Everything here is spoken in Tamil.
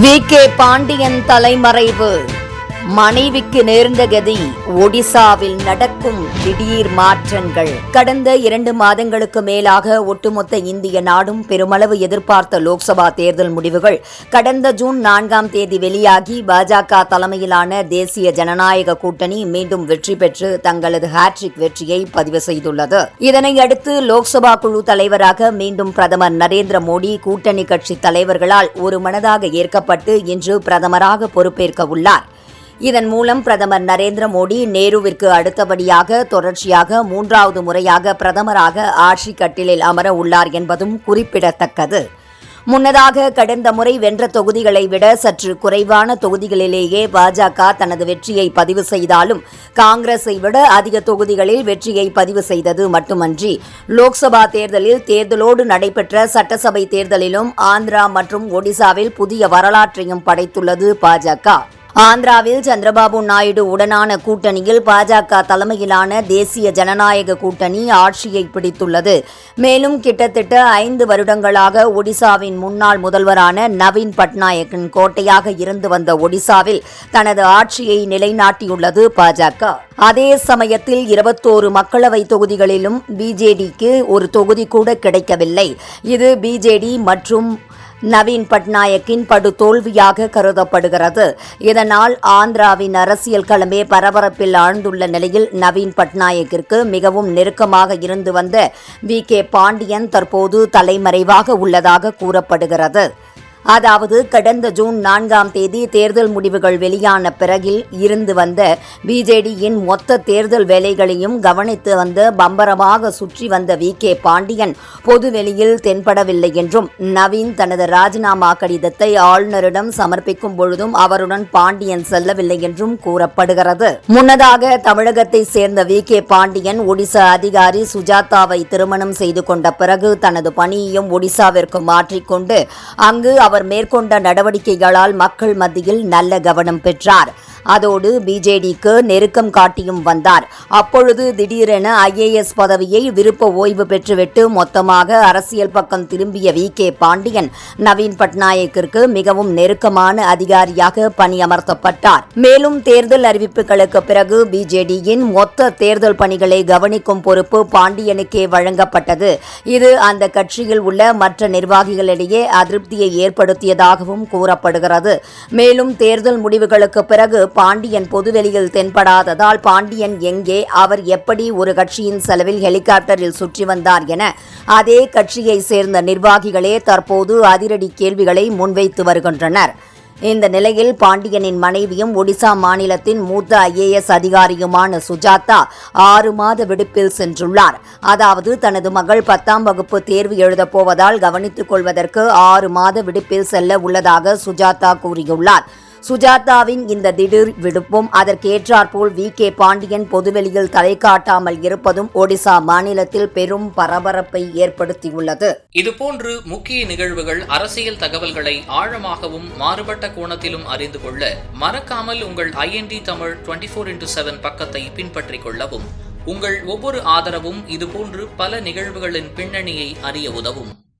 வி கே பாண்டியன் தலைமறைவு. மனைவிக்கு நேர்ந்த கதி ஒடிசாவில் நடக்கும் திடீர் மாற்றங்கள். கடந்த இரண்டு மாதங்களுக்கு மேலாக ஒட்டுமொத்த இந்திய நாடும் பெருமளவு எதிர்பார்த்த லோக்சபா தேர்தல் முடிவுகள். கடந்த ஜூன் நான்காம் தேதி வெளியாகி பாஜக தலைமையிலான தேசிய ஜனநாயக கூட்டணி மீண்டும் வெற்றி பெற்று தங்களது ஹாட்ரிக் வெற்றியை பதிவு செய்துள்ளது. இதனையடுத்து லோக்சபா குழு தலைவராக மீண்டும் பிரதமர் நரேந்திர மோடி கூட்டணி கட்சி தலைவர்களால் ஒரு மனதாக ஏற்கப்பட்டு இன்று பிரதமராக பொறுப்பேற்க உள்ளார். இதன் மூலம் பிரதமர் நரேந்திர மோடி நேருவிற்கு அடுத்தபடியாக தொடர்ச்சியாக மூன்றாவது முறையாக பிரதமராக ஆட்சி கட்டிலில் அமர உள்ளார் என்பதும் குறிப்பிடத்தக்கது. முன்னதாக கடந்த முறை வென்ற தொகுதிகளை விட சற்று குறைவான தொகுதிகளிலேயே பாஜக தனது வெற்றியை பதிவு செய்தாலும் காங்கிரஸை விட அதிக தொகுதிகளில் வெற்றியை பதிவு செய்தது மட்டுமன்றி லோக்சபா தேர்தலில் தேர்தலோடு நடைபெற்ற சட்டசபை தேர்தலிலும் ஆந்திரா மற்றும் ஒடிசாவில் புதிய வரலாற்றையும் படைத்துள்ளது பாஜக. ஆந்திராவில் சந்திரபாபு நாயுடு உடனான கூட்டணியில் பாஜக தலைமையிலான தேசிய ஜனநாயக கூட்டணி ஆட்சியை பிடித்துள்ளது. மேலும் கிட்டத்தட்ட ஐந்து வருடங்களாக ஒடிசாவின் முன்னாள் முதல்வரான நவீன் பட்நாயக்கின் கோட்டையாக இருந்து வந்த ஒடிசாவில் தனது ஆட்சியை நிலைநாட்டியுள்ளது பாஜக. அதே சமயத்தில் இருபத்தோரு மக்களவை தொகுதிகளிலும் பிஜேடிக்கு ஒரு தொகுதி கூட கிடைக்கவில்லை. இது பிஜேடி மற்றும் நவீன் பட்நாயக்கின் படு தோல்வியாக கருதப்படுகிறது. இதனால் ஆந்திராவின் அரசியல் களமே பரபரப்பில் ஆழ்ந்துள்ள நிலையில் நவீன் பட்நாயக்கிற்கு மிகவும் நெருக்கமாக இருந்து வந்த வி கே பாண்டியன் தற்போது தலைமறைவாக உள்ளதாக கூறப்படுகிறது. அதாவது கடந்த ஜூன் நான்காம் தேதி தேர்தல் முடிவுகள் வெளியான பிறகில் இருந்து வந்த பிஜேடியின் மொத்த தேர்தல் வேலைகளையும் கவனித்து வந்த பம்பரமாக சுற்றி வந்த வி. கே. பாண்டியன் பொதுவெளியில் தென்படவில்லை என்றும் நவீன் தனது ராஜினாமா கடிதத்தை ஆளுநரிடம் சமர்ப்பிக்கும் பொழுதும் அவருடன் பாண்டியன் செல்லவில்லை என்றும் கூறப்படுகிறது. முன்னதாக தமிழகத்தை சேர்ந்த வி. கே. பாண்டியன் ஒடிசா அதிகாரி சுஜாதாவை திருமணம் செய்து கொண்ட பிறகு தனது பணியையும் ஒடிசாவிற்கு மாற்றிக்கொண்டு அங்கு அவர் மேற்கொண்ட நடவடிக்கைகளால் மக்கள் மத்தியில் நல்ல கவனம் பெற்றார். அதோடு பிஜேடிக்கு நெருக்கம் காட்டியும் வந்தார். அப்பொழுது திடீரென ஐஏஎஸ் பதவியை விருப்ப ஓய்வு பெற்றுவிட்டு மொத்தமாக அரசியல் பக்கம் திரும்பிய வி கே பாண்டியன் நவீன் பட்நாயக்கிற்கு மிகவும் நெருக்கமான அதிகாரியாக பணியமர்த்தப்பட்டார். மேலும் தேர்தல் அறிவிப்புகளுக்கு பிறகு பிஜேடியின் மொத்த தேர்தல் பணிகளை கவனிக்கும் பொறுப்பு பாண்டியனுக்கே வழங்கப்பட்டது. இது அந்த கட்சியில் உள்ள மற்ற நிர்வாகிகளிடையே அதிருப்தியை ஏற்படுத்தியதாகவும் கூறப்படுகிறது. மேலும் தேர்தல் முடிவுகளுக்கு பிறகு பாண்டியன் பொதுவெளியில் தென்படாததால் பாண்டியன் எங்கே அவர் எப்படி ஒரு கட்சியின் செலவில் ஹெலிகாப்டரில் சுற்றி வந்தார் என அதே கட்சியை சேர்ந்த நிர்வாகிகளே தற்போது அதிரடி கேள்விகளை முன்வைத்து வருகின்றனர். இந்த நிலையில் பாண்டியனின் மனைவியும் ஒடிசா மாநிலத்தின் மூத்த ஐஏஎஸ் அதிகாரியுமான சுஜாதா ஆறு மாத விடுப்பில் சென்றுள்ளார். அதாவது தனது மகள் பத்தாம் வகுப்பு தேர்வு எழுதப் போவதால் கவனித்துக் கொள்வதற்கு ஆறு மாத விடுப்பில் செல்ல உள்ளதாக சுஜாதா கூறியுள்ளார். சுஜாதாவின் இந்த திடீர் விடுப்பும் அதற்கேற்றாற்போல் வி. கே. பாண்டியன் பொதுவெளியில் தலை காட்டாமல் இருப்பதும் ஒடிசா மாநிலத்தில் பெரும் பரபரப்பை ஏற்படுத்தியுள்ளது. இதுபோன்று முக்கிய நிகழ்வுகள் அரசியல் தகவல்களை ஆழமாகவும் மாறுபட்ட கோணத்திலும் அறிந்து கொள்ள மறக்காமல் உங்கள் IND Tamil twenty four into seven பக்கத்தை பின்பற்றிக் கொள்ளவும். உங்கள் ஒவ்வொரு ஆதரவும் இதுபோன்று பல நிகழ்வுகளின் பின்னணியை அறிய உதவும்.